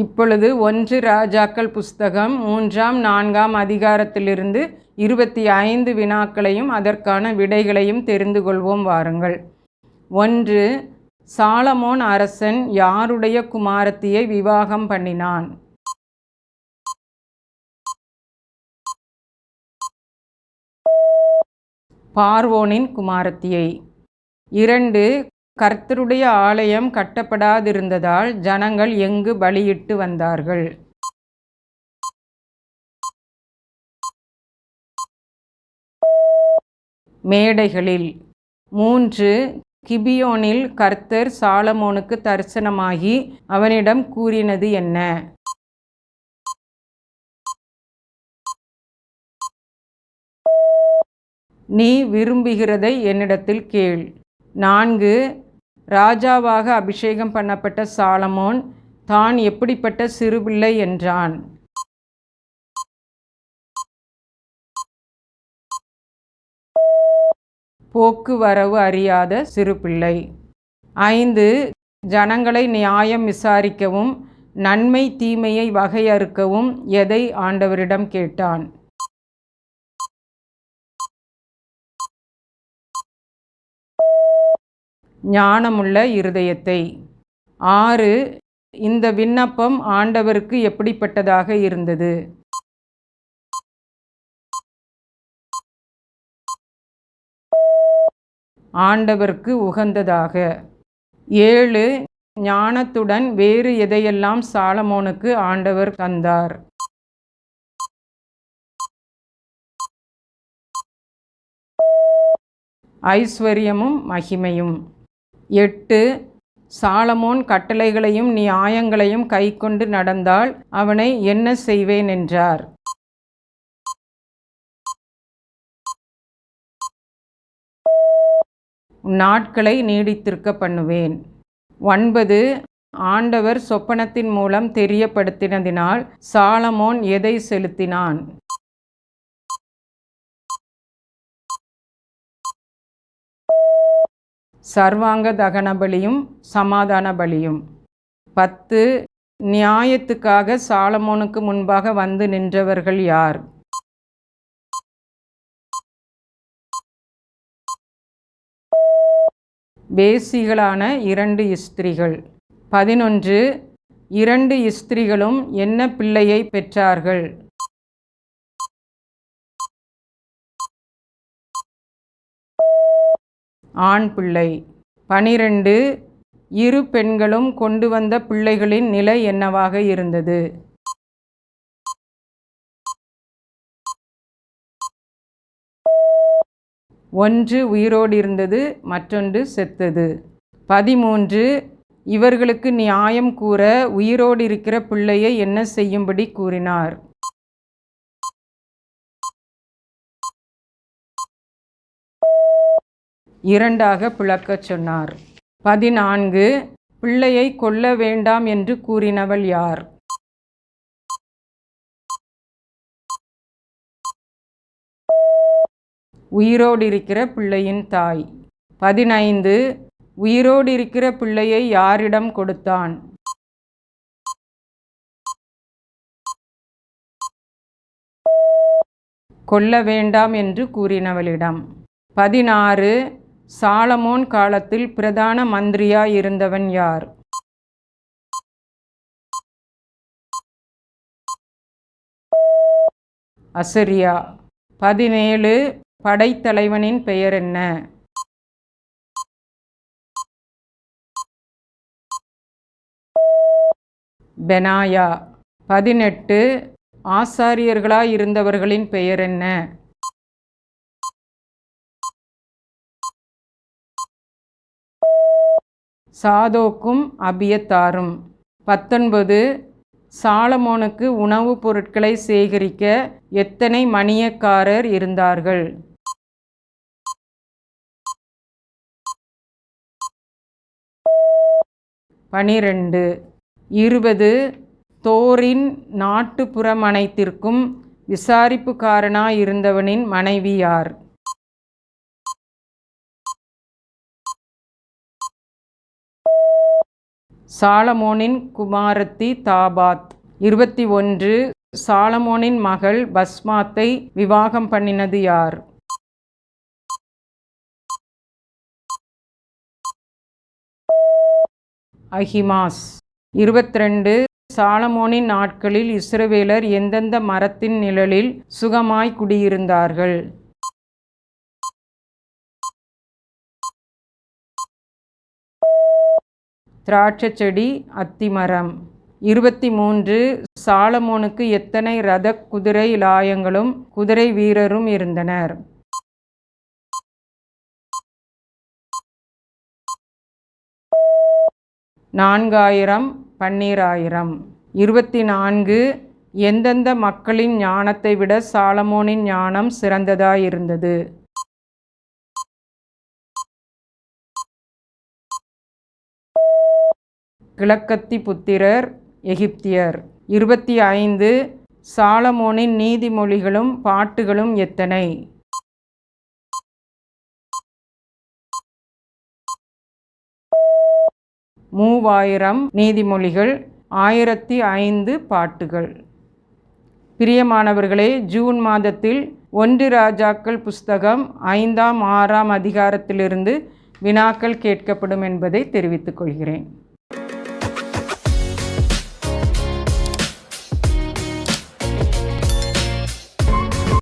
இப்பொழுது ஒன்று ராஜாக்கள் புஸ்தகம் மூன்றாம் நான்காம் அதிகாரத்திலிருந்து இருபத்தி ஐந்து வினாக்களையும் அதற்கான விடைகளையும் தெரிந்து கொள்வோம் வாருங்கள். ஒன்று சாலமோன் அரசன் யாருடைய குமாரத்தியை விவாகம் பண்ணினான்? பார்வோனின் குமாரத்தியை. இரண்டு கர்த்தருடைய ஆலயம் கட்டப்படாதிருந்ததால் ஜனங்கள் எங்கு பலியிட்டு வந்தார்கள்? மேடைகளில். மூன்று கிபியோனில் கர்த்தர் சாலமோனுக்கு தரிசனமாகி அவனிடம் கூறினது என்ன? நீ விரும்புகிறதை என்னிடத்தில் கேள். நான்கு ராஜாவாக அபிஷேகம் பண்ணப்பட்ட சாலமோன் தான் எப்படிப்பட்ட சிறுபிள்ளை என்றான். போக்குவரவு அறியாத சிறுபிள்ளை. ஐந்து ஜனங்களை நியாயம் விசாரிக்கவும் நன்மை தீமையை வகையறுக்கவும் எதை ஆண்டவரிடம் கேட்டான்? ஞானமுள்ள இருதயத்தை. ஆறு இந்த விண்ணப்பம் ஆண்டவருக்கு எப்படிப்பட்டதாக இருந்தது? ஆண்டவருக்கு உகந்ததாக. ஏழு ஞானத்துடன் வேறு எதையெல்லாம் சாலமோனுக்கு ஆண்டவர் தந்தார்? ஐஸ்வர்யமும் மகிமையும். எட்டு சாலமோன் கட்டளைகளையும் நியாயங்களையும் கைக்கொண்டு நடந்தால் அவனை என்ன செய்வேன் என்றார். நாட்களை நீடித்திருக்க பண்ணுவேன். ஒன்பது ஆண்டவர் சொப்பனத்தின் மூலம் தெரியப்படுத்தினதினால் சாலமோன் எதை செலுத்தினான்? சர்வாங்க தகன பலியும் சமாதான பலியும். பத்து நியாயத்துக்காக சாலமோனுக்கு முன்பாக வந்து நின்றவர்கள் யார்? வேசிகளான இரண்டு இஸ்திரிகள். பதினொன்று இரண்டு இஸ்திரிகளும் என்ன பிள்ளையை பெற்றார்கள்? ஆண் பிள்ளை. பனிரெண்டு இரு பெண்களும் கொண்டு வந்த பிள்ளைகளின் நிலை என்னவாக இருந்தது? ஒன்று உயிரோடு இருந்தது மற்றொன்று செத்தது. பதிமூன்று இவர்களுக்கு நியாயம் கூற உயிரோடு இருக்கிற பிள்ளையை என்ன செய்யும்படி கூறினார்? இரண்டாக பிளக்கச் சொன்னார். பதினான்கு பிள்ளையை கொல்ல வேண்டாம் என்று கூறினவள் யார்? உயிரோடு இருக்கிற பிள்ளையின் தாய். பதினைந்து உயிரோடு இருக்கிற பிள்ளையை யாரிடம் கொடுத்தான்? கொல்ல வேண்டாம் என்று கூறினவளிடம். பதினாறு சாலமோன் காலத்தில் பிரதான மந்திரியாய் இருந்தவன் யார்? அசரியா. பதினேழு படைத்தலைவனின் பெயர் என்ன? பெனாயா. பதினெட்டு ஆசாரியர்களாய் இருந்தவர்களின் பெயர் என்ன? சாதோக்கும் அபியத்தாரும். பத்தொன்பது சாலமோனுக்கு உணவுப் பொருட்களை சேகரிக்க எத்தனை மணியக்காரர் இருந்தார்கள்? பனிரெண்டு இருபது தோரின் நாட்டுப்புறமனைத்திற்கும் விசாரிப்புக்காரனாய் இருந்தவனின் மனைவி யார் சாலமோனின் குமாரத்தி தாபாத். இருபத்தி ஒன்று சாலமோனின் மகள் பஸ்மாத்தை விவாகம் பண்ணினது யார்? அஹிமாஸ். இருபத்திரெண்டு சாலமோனின் நாட்களில் இஸ்ரவேலர் எந்தெந்த மரத்தின் நிழலில் சுகமாய் குடியிருந்தார்கள்? திராட்சை செடி அத்திமரம். இருபத்தி மூன்று சாலமோனுக்கு எத்தனை ரத குதிரை லாயங்களும் குதிரை வீரரும் இருந்தனர்? நான்காயிரம் பன்னீராயிரம். இருபத்தி நான்கு எந்தெந்த மக்களின் ஞானத்தை விட சாலமோனின் ஞானம் சிறந்ததாயிருந்தது? கிழக்கத்தி புத்திரர் எகிப்தியர். இருபத்தி ஐந்து சாலமோனின் நீதிமொழிகளும் பாட்டுகளும் எத்தனை? மூவாயிரம் நீதிமொழிகள் ஆயிரத்தி ஐந்து பாட்டுகள். பிரியமானவர்களே ஜூன் மாதத்தில் ஒன்று ராஜாக்கள் புஸ்தகம் ஐந்தாம் ஆறாம் அதிகாரத்திலிருந்து வினாக்கள் கேட்கப்படும் என்பதை தெரிவித்துக் கொள்கிறேன்.